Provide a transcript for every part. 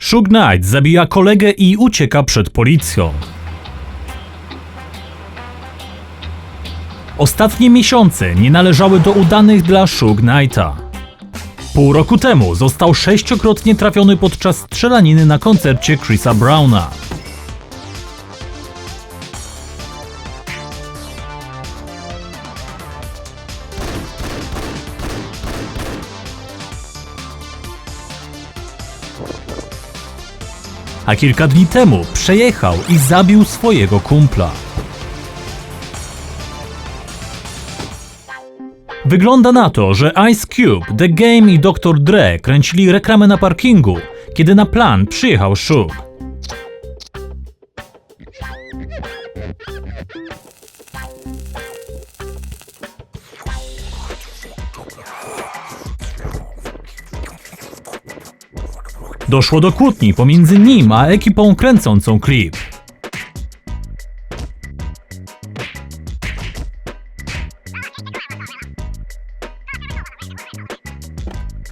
Suge Knight zabija kolegę i ucieka przed policją. Ostatnie miesiące nie należały do udanych dla Suge Knighta. Pół roku temu został sześciokrotnie trafiony podczas strzelaniny na koncercie Chrisa Browna. A kilka dni temu przejechał i zabił swojego kumpla. Wygląda na to, że Ice Cube, The Game i Dr. Dre kręcili reklamę na parkingu, kiedy na plan przyjechał Suge. Doszło do kłótni pomiędzy nim a ekipą kręcącą klip.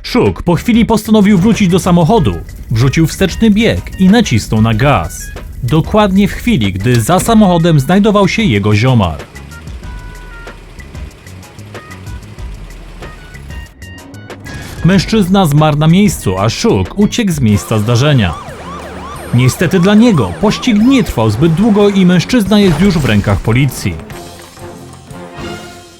Szuk po chwili postanowił wrócić do samochodu, wrzucił wsteczny bieg i nacisnął na gaz. Dokładnie w chwili, gdy za samochodem znajdował się jego ziomar. Mężczyzna zmarł na miejscu, a Szuk uciekł z miejsca zdarzenia. Niestety dla niego pościg nie trwał zbyt długo i mężczyzna jest już w rękach policji.